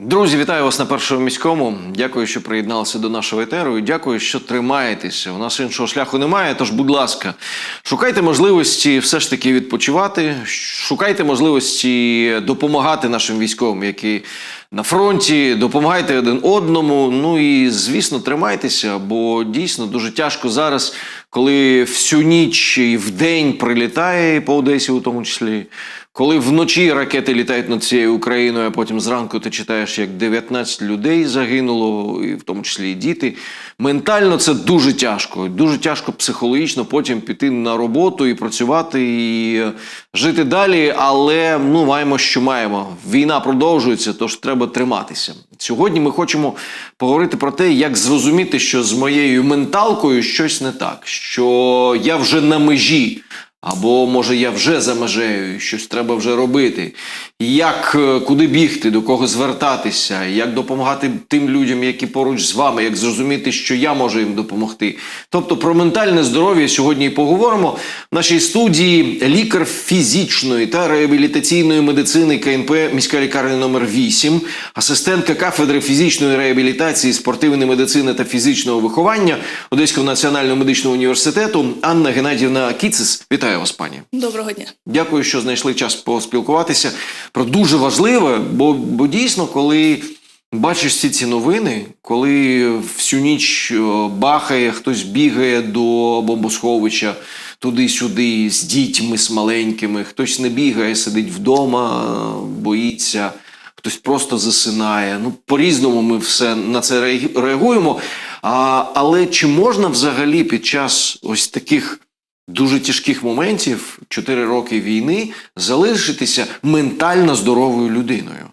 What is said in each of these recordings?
Друзі, вітаю вас на першому міському. Дякую, що приєдналися до нашого етеру. І дякую, що тримаєтеся. У нас іншого шляху немає. Тож, будь ласка, шукайте можливості все ж таки відпочивати. Шукайте можливості допомагати нашим військовим, які на фронті. Допомагайте один одному. Ну і звісно, тримайтеся, бо дійсно дуже тяжко зараз, коли всю ніч і вдень прилітає по Одесі, у тому числі. Коли вночі ракети літають над цією Україною, а потім зранку ти читаєш, як 19 людей загинуло, і в тому числі і діти. Ментально це дуже тяжко. Дуже тяжко психологічно потім піти на роботу і працювати, і е, жити далі. Але ну маємо, що маємо. Війна продовжується, тож треба триматися. Сьогодні ми хочемо поговорити про те, як зрозуміти, що з моєю менталкою щось не так, що я вже на межі. Або може я вже за межею, щось треба вже робити. Як е, куди бігти, до кого звертатися, як допомагати тим людям, які поруч з вами, як зрозуміти, що я можу їм допомогти. Тобто про ментальне здоров'я сьогодні і поговоримо. В нашій студії лікар фізичної та реабілітаційної медицини КНП міська лікарня номер 8 асистентка кафедри фізичної реабілітації, спортивної медицини та фізичного виховання Одеського національного медичного університету Анна Геннадівна Кіцис. Вітаю вас, пані. Доброго дня. Дякую, що знайшли час поспілкуватися про дуже важливе, бо, бо дійсно, коли бачиш всі ці новини, коли всю ніч е, бахає, хтось бігає до бомбосховища туди-сюди з дітьми, з маленькими, хтось не бігає, сидить вдома, боїться. Хтось просто засинає. Ну, по-різному ми все на це реагуємо. А, але чи можна взагалі під час ось таких дуже тяжких моментів, 4 роки війни, залишитися ментально здоровою людиною.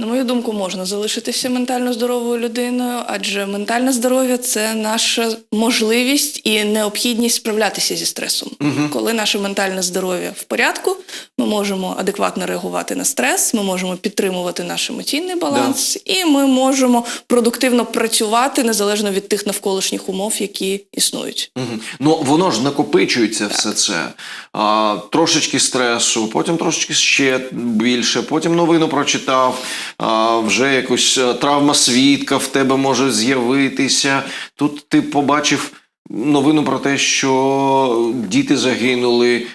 На мою думку, можна залишитися ментально здоровою людиною, адже ментальне здоров'я це наша можливість і необхідність справлятися зі стресом. Коли наше ментальне здоров'я в порядку, ми можемо адекватно реагувати на стрес, ми можемо підтримувати наш емоційний баланс, і ми можемо продуктивно працювати незалежно від тих навколишніх умов, які існують. Мгм. Ну воно ж накопичується все це. А, трошечки стресу, потім трошечки ще більше, потім новину прочитав. А, вже якось е, травма свідка в тебе може з'явитися. Тут ти побачив новину про те, що діти загинули.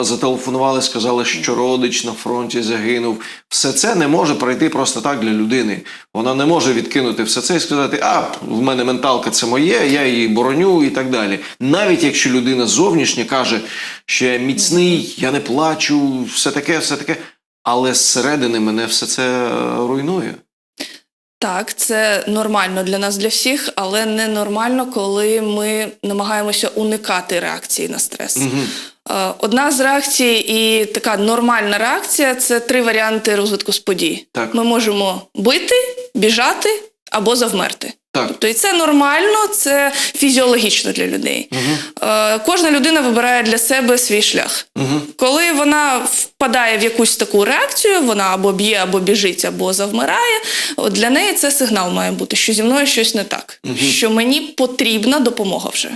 е, Зателефонували, сказали, що родич на фронті загинув. Все це не може пройти просто так для людини. Вона не може відкинути все це і сказати: а в мене менталка це моє, я її бороню і так далі. Навіть якщо людина зовнішня каже, що я міцний, я не плачу, все таке, все таке. Але зсередини мене все це е, руйнує. Так, це нормально для нас, для всіх, але не нормально, коли ми намагаємося уникати реакції на стрес. Е, Одна з реакцій і така нормальна реакція це три варіанти розвитку з подій. Так. Ми можемо бити, біжати або завмерти. Так. Тобто, і це нормально, це фізіологічно для людей. Е, Кожна людина вибирає для себе свій шлях. Коли вона впадає в якусь таку реакцію, вона або б'є, або біжить, або завмирає. От для неї це сигнал має бути, що зі мною щось не так, що мені потрібна допомога вже.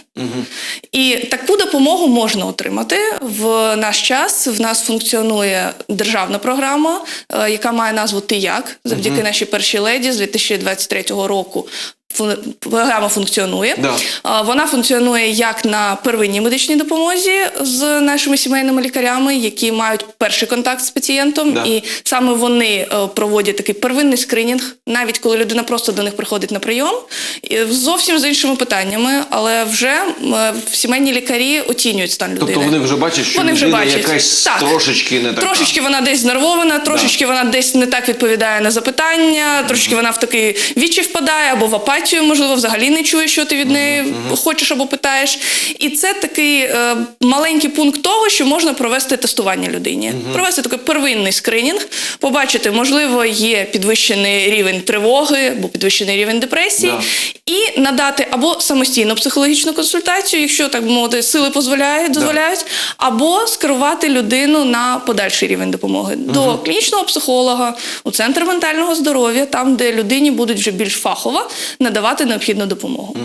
І таку допомогу можна отримати в наш час. В нас функціонує державна програма, е, яка має назву Ти як завдяки нашій першій леді з 2023 року. Програма функціонує. Да. Вона функціонує як на первинній медичній допомозі з нашими сімейними лікарями, які мають перший контакт з пацієнтом, Да. і саме вони е, проводять такий первинний скринінг, навіть коли людина просто до них приходить на прийом, зовсім з іншими питаннями, але вже е, сімейні лікарі оцінюють стан людини. Тобто вони вже бачать, що Вони вже бачать. якась Так. трошечки не така. Трошечки вона десь знервована, трошечки вона десь не так відповідає на запитання, трошечки вона в такий відчай впадає або в апатію, можливо, взагалі не чує, що ти від неї хочеш або питаєш. І це такий е, маленький пункт того, що можна провести тестування людині. Провести такий первинний скринінг, побачити, можливо, є підвищений рівень тривоги або підвищений рівень депресії, Да. і надати або самостійну психологічну консультацію, якщо так би мовити, сили дозволяють, дозволяють, або скерувати людину на подальший рівень допомоги. До клінічного психолога, у центр ментального здоров'я, там, де людині будуть вже більш фахово надавати необхідну допомогу.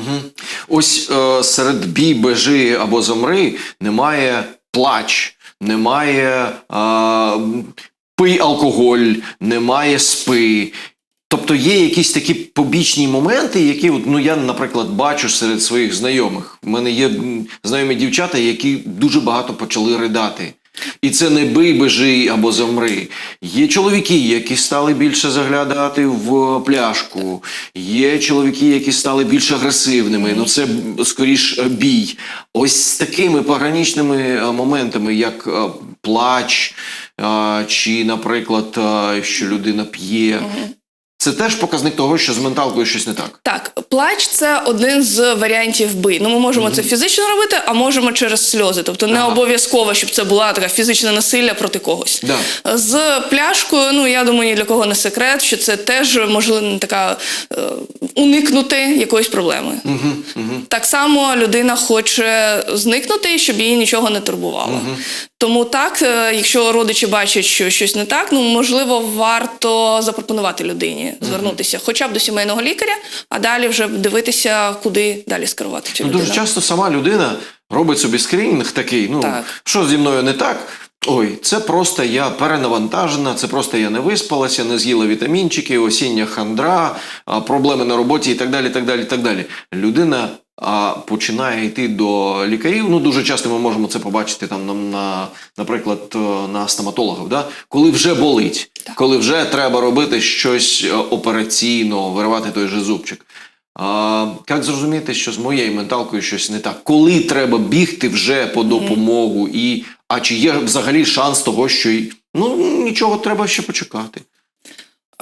Ось е, серед бій, бежи або замри немає плач, немає а, пий алкоголь, немає спи. Тобто є якісь такі побічні моменти, які ну я, наприклад, бачу серед своїх знайомих. У мене є знайомі дівчата, які дуже багато почали ридати. І це не бий, бежи або замри. Є чоловіки, які стали більше заглядати в пляшку. Є чоловіки, які стали більш агресивними. Ну це скоріш бій. Ось з такими пограничними е, моментами, як е, плач, е, чи, наприклад, що людина п'є. Це теж показник того, що з менталкою щось не так. Так, плач це один з варіантів бий. Ну, ми можемо це фізично робити, а можемо через сльози. Тобто не Ага. обов'язково, щоб це була така фізичне насилля проти когось. Да. З пляшкою, ну я думаю, ні для кого не секрет, що це теж можливо така е, уникнути якоїсь проблеми. Так само людина хоче зникнути, щоб її нічого не турбувало. Тому так, е, якщо родичі бачать, що щось не так, ну можливо, варто запропонувати людині звернутися, хоча б до сімейного лікаря, а далі вже дивитися, куди далі скерувати цю Ну, людину. дуже часто сама людина робить собі скринінг такий. Ну Так. що зі мною не так? Ой, це просто я перенавантажена, це просто я не виспалася, не з'їла вітамінчики, осіння хандра, проблеми на роботі і так далі. так далі, так далі. Людина починає йти до лікарів. Ну дуже часто ми можемо це побачити там на, на наприклад, е, на стоматологів, да? коли вже болить, коли вже треба робити щось е, операційно, виривати той же зубчик. А, як зрозуміти, що з моєю менталкою щось не так? Коли треба бігти вже по допомогу, і а чи є взагалі шанс того, що ну нічого треба ще почекати?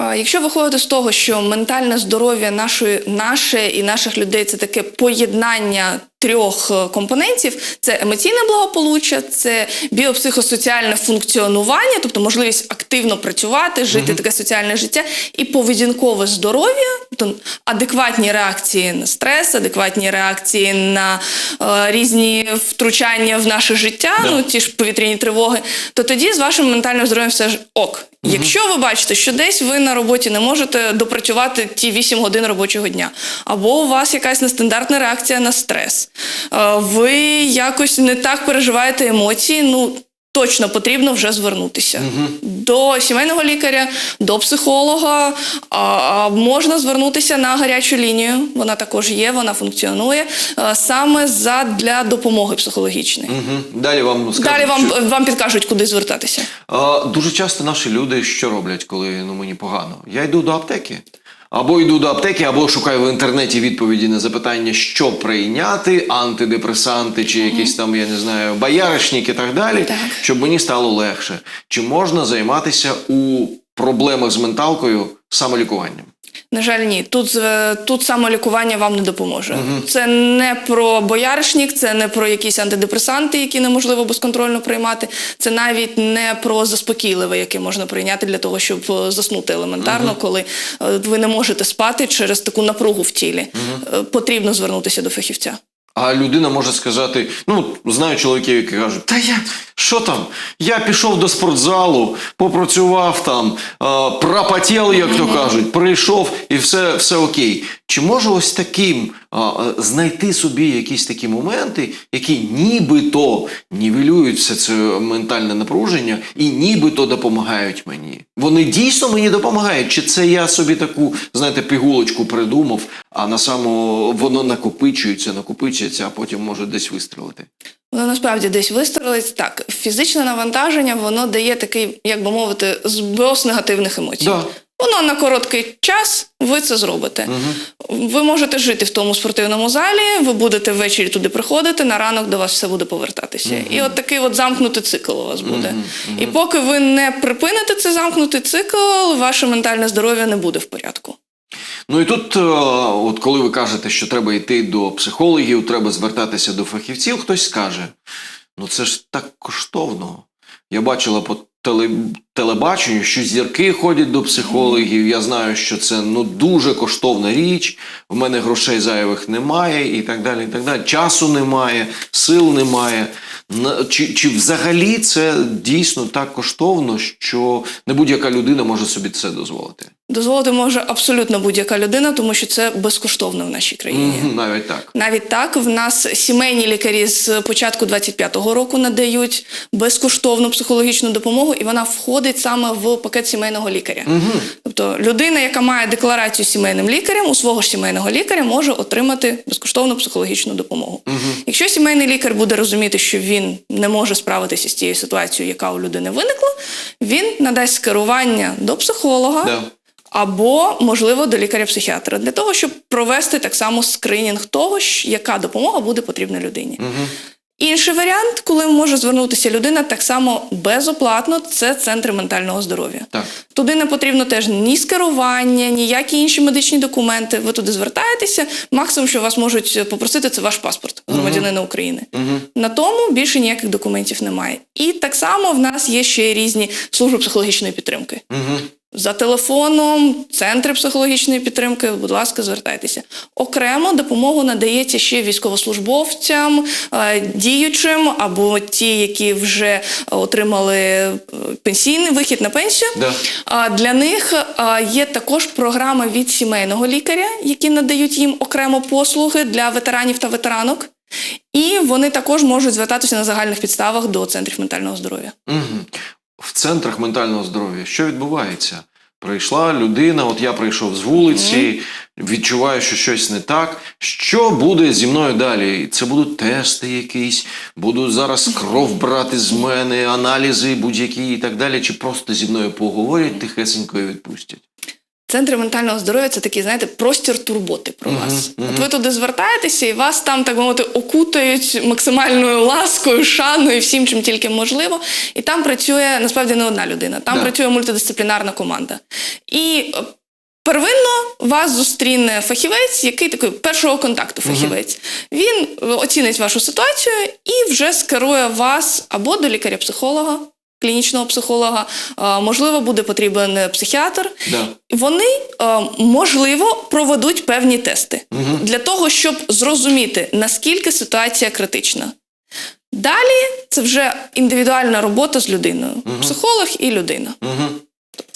Якщо виходити з того, що ментальне здоров'я нашої, наше і наших людей це таке поєднання трьох е, компонентів: це емоційне благополуччя, це біопсихосоціальне функціонування, тобто можливість активно працювати, жити таке соціальне життя, і поведінкове здоров'я, тобто адекватні реакції на стрес, адекватні реакції на е, різні втручання в наше життя, Да. ну ті ж повітряні тривоги, то тоді з вашим ментальним здоров'ям все ж ок. Якщо ви бачите, що десь ви на роботі не можете допрацювати ті 8 годин робочого дня, або у вас якась нестандартна реакція на стрес, е, ви якось не так переживаєте емоції, ну. Точно потрібно вже звернутися до сімейного лікаря, до психолога. А, а можна звернутися на гарячу лінію. Вона також є, вона функціонує саме за для допомоги психологічної. Угу. Далі вам скажуть, Далі вам, що- вам підкажуть, куди звертатися. А, дуже часто наші люди що роблять, коли ну мені погано? Я йду до аптеки. Або йду до аптеки, або шукаю в інтернеті відповіді на запитання, що прийняти, антидепресанти чи якісь там, я не знаю, бояришник і так далі, Так. щоб мені стало легше. Чи можна займатися у проблемах з менталкою самолікуванням? На жаль, ні. Тут, е, тут самолікування вам не допоможе. Це не про бояришник, це не про якісь антидепресанти, які неможливо безконтрольно приймати. Це навіть не про заспокійливе, яке можна прийняти для того, щоб е, заснути елементарно, коли е, ви не можете спати через таку напругу в тілі. Угу. Потрібно звернутися до фахівця. А людина може сказати: ну, знаю чоловіків, які кажуть, та я що там? Я пішов до спортзалу, попрацював там, пропотів, як то кажуть, прийшов і все, все окей. Чи може ось таким знайти собі якісь такі моменти, які нібито нівелюють все це ментальне напруження і нібито допомагають мені? Вони дійсно мені допомагають? Чи це я собі таку, знаєте, пігулочку придумав, а на само воно накопичується, накопичується, а потім може десь вистрелити? Воно насправді десь вистрелить. Так, фізичне навантаження воно дає такий, як би мовити, зброс негативних емоцій. Да. Воно на короткий час ви це зробите. Ви можете жити в тому спортивному залі, ви будете ввечері туди приходити, на ранок до вас все буде повертатися. І от такий от замкнутий цикл у вас буде. І поки ви не припините цей замкнутий цикл, ваше ментальне здоров'я не буде в порядку. Ну і тут, е, от коли ви кажете, що треба йти до психологів, треба звертатися до фахівців, хтось скаже: ну це ж так коштовно. Я бачила по теле, телебаченню, що зірки ходять до психологів. Я знаю, що це ну дуже коштовна річ. В мене грошей зайвих немає, і так далі. і так далі. Часу немає, сил немає. Чи, чи взагалі це дійсно так коштовно, що не будь-яка людина може собі це дозволити? Дозволити може абсолютно будь-яка людина, тому що це безкоштовно в нашій країні. Мгм, Навіть так. Навіть так, в нас сімейні лікарі з початку 25-го року надають безкоштовну психологічну допомогу допомогу, і вона входить саме в пакет сімейного лікаря. Тобто людина, яка має декларацію сімейним лікарем, у свого ж сімейного лікаря може отримати безкоштовну психологічну допомогу. Якщо сімейний лікар буде розуміти, що він не може справитися з тією ситуацією, яка у людини виникла, він надасть скерування до психолога. Да. Або, можливо, до лікаря-психіатра для того, щоб провести так само скринінг того, яка допомога буде потрібна людині. Інший варіант, коли може звернутися людина так само безоплатно, це центри ментального здоров'я. Так. Туди не потрібно теж ні скерування, ніякі інші медичні документи. Ви туди звертаєтеся. Максимум, що вас можуть попросити, це ваш паспорт громадянина України. На тому більше ніяких документів немає. І так само в нас є ще різні служби психологічної підтримки. За телефоном, центри психологічної підтримки, будь ласка, звертайтеся. Окремо допомогу надається ще військовослужбовцям, е, діючим або ті, які вже отримали е, пенсійний вихід на пенсію. Да. Для них е, є також програми від сімейного лікаря, які надають їм окремо послуги для ветеранів та ветеранок. І вони також можуть звертатися на загальних підставах до центрів ментального здоров'я. Мгм. В центрах ментального здоров'я що відбувається? Прийшла людина, от я прийшов з вулиці, відчуваю, що щось не так. Що буде зі мною далі? Це будуть тести якісь, буду зараз кров брати з мене, аналізи будь-які і так далі, чи просто зі мною поговорять тихесенько і відпустять. Центри ментального здоров'я це такий, знаєте, простір турботи про вас. мгм. От ви туди звертаєтеся, і вас там, так мовити, окутають максимальною ласкою, шаною, всім, чим тільки можливо. І там працює насправді не одна людина, там Да. працює мультидисциплінарна команда. І е, первинно вас зустріне фахівець, який такий першого контакту фахівець. Він е, оцінить вашу ситуацію і вже скерує вас або до лікаря-психолога. Клінічного психолога, можливо, буде потрібен е, психіатр, Да. вони е, можливо проведуть певні тести для того, щоб зрозуміти наскільки ситуація критична. Далі це вже індивідуальна робота з людиною, психолог і людина.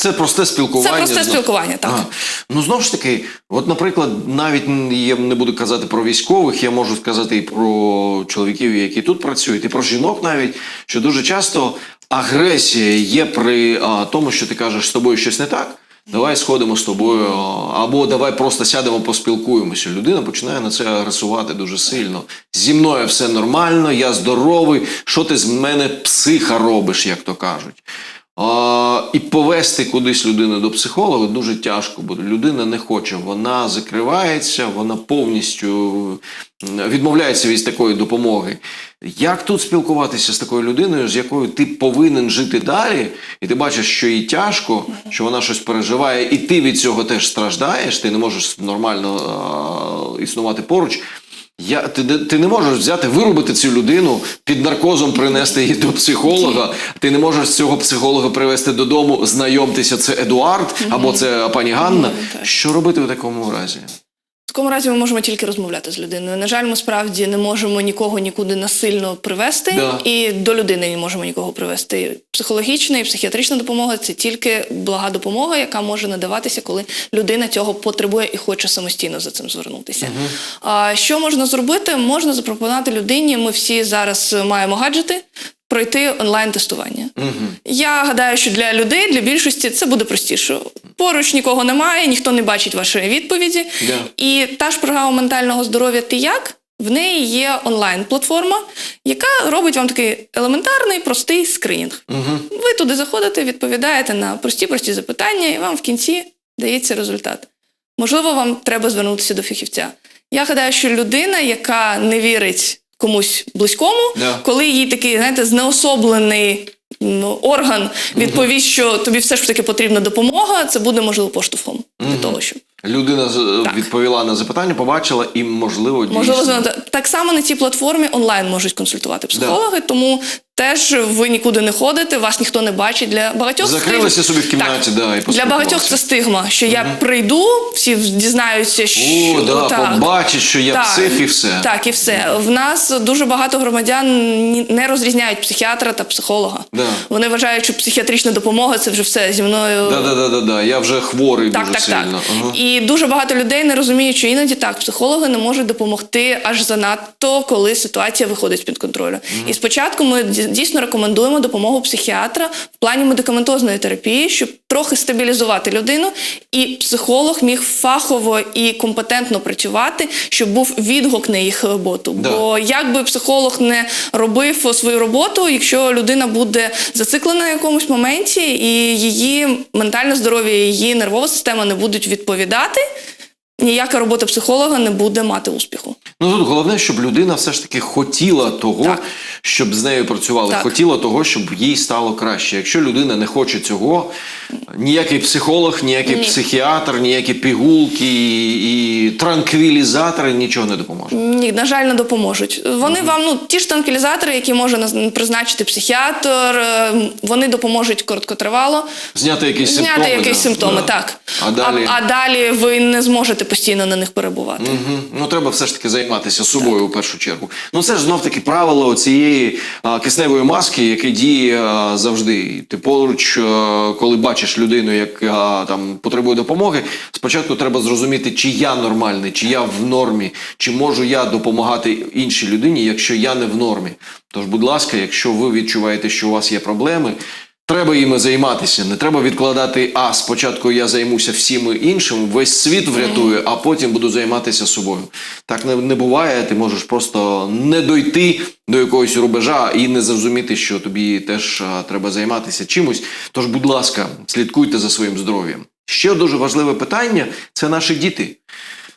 Це просте спілкування. Це просте спілкування, так. А, ну знову ж таки, от, наприклад, навіть я не буду казати про військових, я можу сказати і про чоловіків, які тут працюють, і про жінок навіть, що дуже часто агресія є при а, тому, що ти кажеш, з тобою щось не так. Давай сходимо з тобою, або давай просто сядемо, поспілкуємося. Людина починає на це агресувати дуже сильно. Зі мною все нормально, я здоровий. Що ти з мене психа робиш, як то кажуть. І повести кудись людину до психолога дуже тяжко, бо людина не хоче. Вона закривається, вона повністю відмовляється від такої допомоги. Як тут спілкуватися з такою людиною, з якою ти повинен жити далі, і ти бачиш, що їй тяжко, що вона щось переживає, і ти від цього теж страждаєш, ти не можеш нормально а, існувати поруч. Я, ти, ти не можеш взяти, вирубити цю людину, під наркозом принести її до психолога. Ти не можеш цього психолога привезти додому, знайомтися. це Едуард або це пані Ганна. Що робити в такому разі? Такому разі ми можемо тільки розмовляти з людиною. На жаль, ми справді не можемо нікого нікуди насильно привести, Да. і до людини не можемо нікого привести. Психологічна і психіатрична допомога це тільки блага допомога, яка може надаватися, коли людина цього потребує і хоче самостійно за цим звернутися. А що можна зробити? Можна запропонувати людині. Ми всі зараз маємо гаджети. Пройти онлайн-тестування. Я гадаю, що для людей, для більшості це буде простіше. Поруч нікого немає, ніхто не бачить вашої відповіді. Да. І та ж програма ментального здоров'я Ти як? В неї є онлайн-платформа, яка робить вам такий елементарний, простий скринінг. Ви туди заходите, відповідаєте на прості-прості запитання, і вам в кінці дається результат. Можливо, вам треба звернутися до фахівця. Я гадаю, що людина, яка не вірить комусь близькому, Да. коли їй такий, знаєте, знеособлений орган відповість, що тобі все ж таки потрібна допомога, це буде можливо поштовхом для того, щоб Людина з- Так. відповіла на запитання, побачила і, можливо, дійсно. можливо. Так само на цій платформі онлайн можуть консультувати психологи, тому теж ви нікуди не ходите, вас ніхто не бачить. Для багатьох Закрилися стиг- собі в кімнаті, Так. да, і для багатьох це стигма, що я прийду, всі дізнаються, що О, да, так. побачить, що я псих і все. Так, і все. В нас дуже багато громадян не розрізняють психіатра та психолога. Да. Вони вважають, що психіатрична допомога це вже все зі мною. Да, да, да, да, да. Я вже хворий Так, дуже так, так. Ага. І дуже багато людей не розуміють, що іноді так, психологи не можуть допомогти аж занадто, коли ситуація виходить з-під контролю. І спочатку ми дійсно рекомендуємо допомогу психіатра в плані медикаментозної терапії, щоб трохи стабілізувати людину, і психолог міг фахово і компетентно працювати, щоб був відгук на їх роботу. Да. Бо як би психолог не робив свою роботу, якщо людина буде зациклена на якомусь моменті, і її ментальне здоров'я, її нервова система не будуть відповідати, ніяка робота психолога не буде мати успіху. Ну тут головне, щоб людина все ж таки хотіла того, Так. щоб з нею працювали, Так. хотіла того, щоб їй стало краще. Якщо людина не хоче цього, ніякий психолог, ніякий Ні. психіатр, ніякі пігулки і, і транквілізатори нічого не допоможуть. Ні, на жаль, не допоможуть. Вони вам, ну ті ж транквілізатори, які може призначити психіатр, е, вони допоможуть короткотривало. Зняти якісь Зняти симптоми. якісь да, симптоми, да. так. А далі, а, а далі ви не зможете постійно на них перебувати. Мгм. Ну, треба все ж таки займатися собою у першу чергу. Ну, це ж знов таки правило цієї а, кисневої маски, яке діє а, завжди. Ти поруч, а, коли бачиш людину, яка там потребує допомоги, спочатку треба зрозуміти, чи я нормальний, чи я в нормі, чи можу я допомагати іншій людині, якщо я не в нормі. Тож, будь ласка, якщо ви відчуваєте, що у вас є проблеми. Треба їми займатися. Не треба відкладати, а спочатку я займуся всім іншим, весь світ врятую, а потім буду займатися собою. Так не, не буває. Ти можеш просто не дойти до якогось рубежа і не зрозуміти, що тобі теж а, треба займатися чимось. Тож, будь ласка, слідкуйте за своїм здоров'ям. Ще дуже важливе питання це наші діти.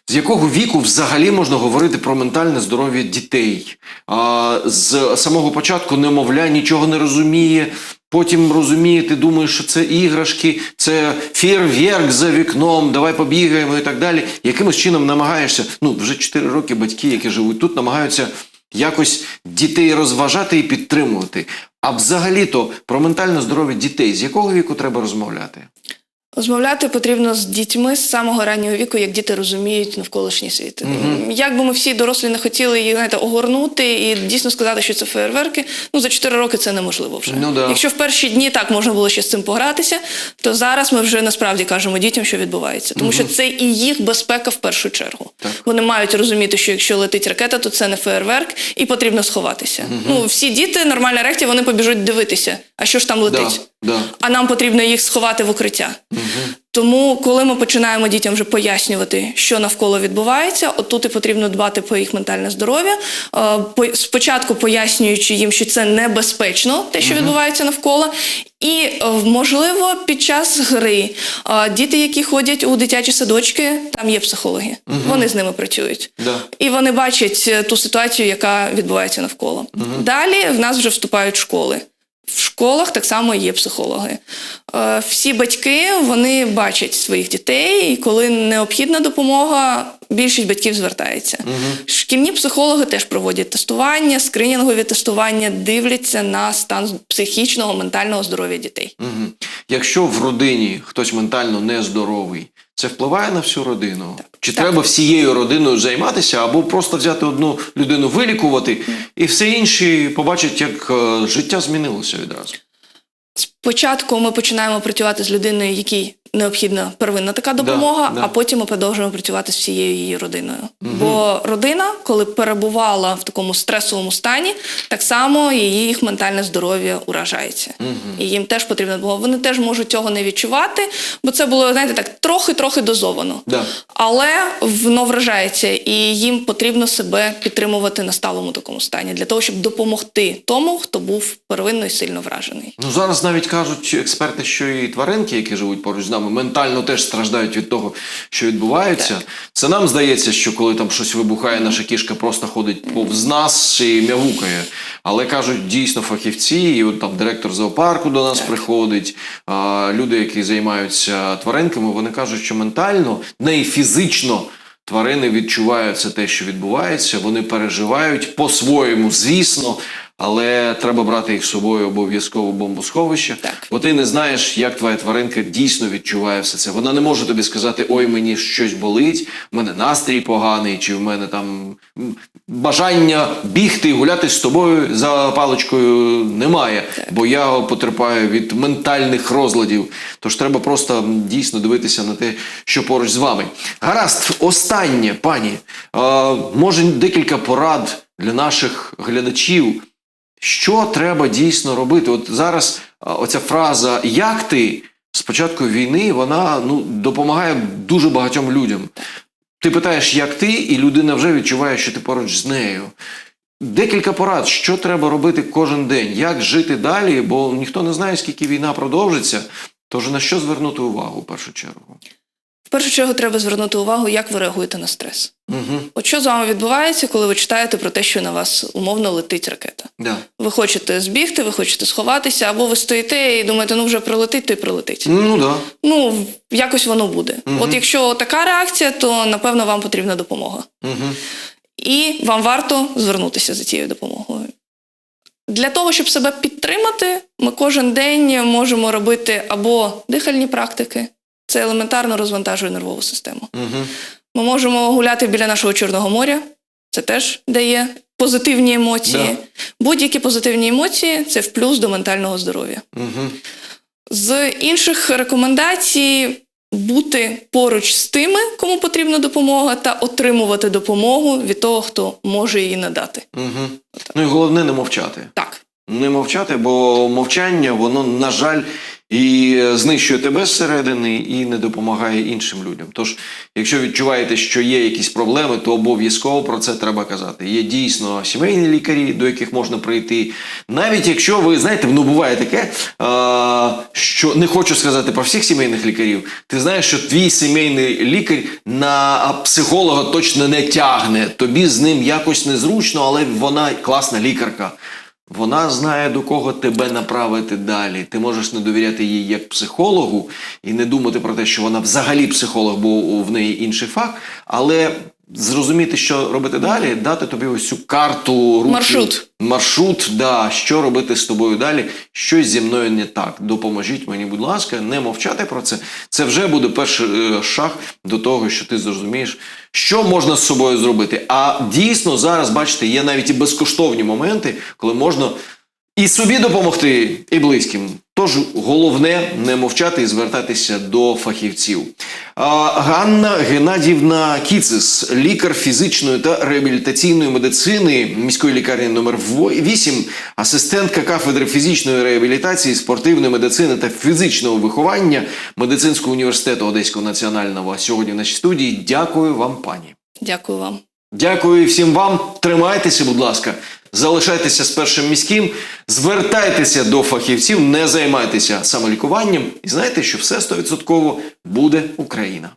З якого віку взагалі можна говорити про ментальне здоров'я дітей? А, з самого початку немовля нічого не розуміє. Потім розумієте, думаєш, що це іграшки, це фєрверк за вікном, давай побігаємо і так далі. Якимось чином намагаєшся, ну вже 4 роки батьки, які живуть тут, намагаються якось дітей розважати і підтримувати. А взагалі-то про ментальне здоров'я дітей з якого віку треба розмовляти? Розмовляти потрібно з дітьми з самого раннього віку, як діти розуміють навколишній світ. Як би ми всі дорослі не хотіли їх знаєте, огорнути і дійсно сказати, що це феєрверки, ну за 4 роки це неможливо вже. Ну да. Якщо в перші дні так можна було ще з цим погратися, то зараз ми вже насправді кажемо дітям, що відбувається. Тому що це і їх безпека в першу чергу. Так. Вони мають розуміти, що якщо летить ракета, то це не феєрверк, і потрібно сховатися. Ну всі діти, нормальна реакція, вони побіжуть дивитися, а що ж там летить. Да, да. А нам потрібно їх сховати в укриття. Тому, коли ми починаємо дітям вже пояснювати, що навколо відбувається, отут і потрібно дбати про їх ментальне здоров'я. Е, Спочатку пояснюючи їм, що це небезпечно, те, що відбувається навколо. І е, можливо, під час гри е, діти, які ходять у дитячі садочки, там є психологи. Вони з ними працюють. Да. І вони бачать ту ситуацію, яка відбувається навколо. Далі в нас вже вступають школи. В школах так само є психологи. Е, Всі батьки вони бачать своїх дітей, і коли необхідна допомога, більшість батьків звертається. Шкільні психологи теж проводять тестування, скринінгові тестування, дивляться на стан психічного, ментального здоров'я дітей. Мгм. Якщо в родині хтось ментально нездоровий, це впливає на всю родину? Чи Так. треба всією родиною займатися, або просто взяти одну людину вилікувати, і все інші побачать, як е, життя змінилося відразу? Спочатку ми починаємо працювати з людиною, якій необхідна первинна така допомога, да. а потім ми продовжуємо працювати з всією її родиною. Бо родина, коли перебувала в такому стресовому стані, так само її їх ментальне здоров'я уражається. І їм теж потрібна допомога. Вони теж можуть цього не відчувати, бо це було, знаєте, так трохи-трохи дозовано. Да. Але воно вражається, і їм потрібно себе підтримувати на сталому такому стані для того, щоб допомогти тому, хто був первинно і сильно вражений. Ну зараз навіть кажуть експерти, що і тваринки, які живуть поруч з нами, ментально теж страждають від того, що відбувається. Це нам здається, що коли там щось вибухає, наша кішка просто ходить повз нас і м'явукає. Але кажуть дійсно фахівці, і от там директор зоопарку до нас приходить. А, люди, які займаються тваринками, вони кажуть, що ментально, не і фізично. Тварини відчувають це те, що відбувається, вони переживають по-своєму, звісно, але треба брати їх з собою обов'язково в бомбосховище, Так. бо ти не знаєш, як твоя тваринка дійсно відчуває все це. Вона не може тобі сказати, ой, мені щось болить, в мене настрій поганий, чи в мене там бажання бігти і гуляти з тобою за паличкою немає, бо я потерпаю від ментальних розладів. Тож треба просто дійсно дивитися на те, що поруч з вами. Гаразд, останнє, пані, е, може декілька порад для наших глядачів. Що треба дійсно робити? От зараз оця фраза як ти з початку війни вона ну, допомагає дуже багатьом людям. Ти питаєш, як ти, і людина вже відчуває, що ти поруч з нею. Декілька порад, що треба робити кожен день, як жити далі, бо ніхто не знає, скільки війна продовжиться. Тож на що звернути увагу в першу чергу? В першу чергу треба звернути увагу, як ви реагуєте на стрес. Угу. От що з вами відбувається, коли ви читаєте про те, що на вас умовно летить ракета? Да. Ви хочете збігти, ви хочете сховатися, або ви стоїте і думаєте, ну вже прилетить, то й прилетить. Ну да. Ну, якось воно буде. Мгм. От якщо така реакція, то напевно вам потрібна допомога. Угу. І вам варто звернутися за цією допомогою. Для того, щоб себе підтримати, ми кожен день можемо робити або дихальні практики, це елементарно розвантажує нервову систему. Угу. Ми можемо гуляти біля нашого Чорного моря, це теж дає позитивні емоції. Да. Будь-які позитивні емоції це в плюс до ментального здоров'я. Угу. З інших рекомендацій бути поруч з тими, кому потрібна допомога, та отримувати допомогу від того, хто може її надати. Угу. Ну і головне не мовчати. Так, Не мовчати, бо мовчання, воно, на жаль, і знищує тебе зсередини, і не допомагає іншим людям. Тож, якщо відчуваєте, що є якісь проблеми, то обов'язково про це треба казати. Є дійсно сімейні лікарі, до яких можна прийти. Навіть якщо ви знаєте, ну буває таке, що не хочу сказати про всіх сімейних лікарів. Ти знаєш, що твій сімейний лікар на психолога точно не тягне. Тобі з ним якось незручно, але вона класна лікарка. Вона знає, до кого тебе направити далі. Ти можеш не довіряти їй як психологу і не думати про те, що вона взагалі психолог, бо в неї інший факт, але зрозуміти, що робити далі, дати тобі ось цю карту руки, Маршрут. Маршрут, да, що робити з тобою далі, щось зі мною не так. Допоможіть мені, будь ласка, не мовчати про це. Це вже буде перший е, шаг до того, що ти зрозумієш, що можна з собою зробити. А дійсно зараз, бачите, є навіть і безкоштовні моменти, коли можна і собі допомогти, і близьким. Тож головне не мовчати і звертатися до фахівців. Ганна Геннадівна Кіцис, лікар фізичної та реабілітаційної медицини міської лікарні номер 8, асистентка кафедри фізичної реабілітації, спортивної медицини та фізичного виховання медицинського університету Одеського національного. Сьогодні в нашій студії. Дякую вам, пані. дякую вам. Дякую всім вам. Тримайтеся, будь ласка. Залишайтеся з першим міським, звертайтеся до фахівців, не займайтеся самолікуванням і знайте, що все 100% буде Україна.